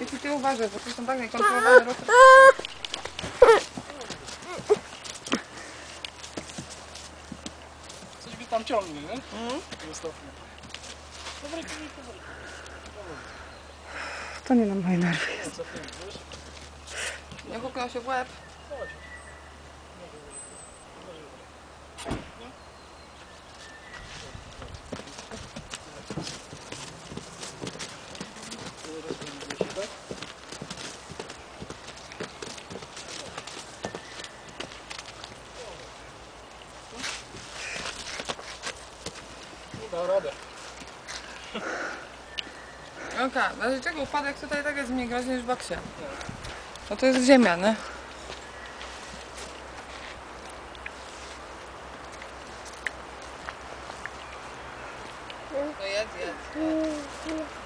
Jeśli ty uważasz, bo to są tak niekontrolowane roty. Coś go tam ciągnie, nie? Mhm. Ostatnio. Dobry, dobry, dobry. To nie na moje nerwy jest. Nie huknął się w łeb. Chodź. Dał radę. W razie czego upadek tutaj tak jest mniej groźny niż w boksie. No to jest ziemia, nie? No jedz, jedz.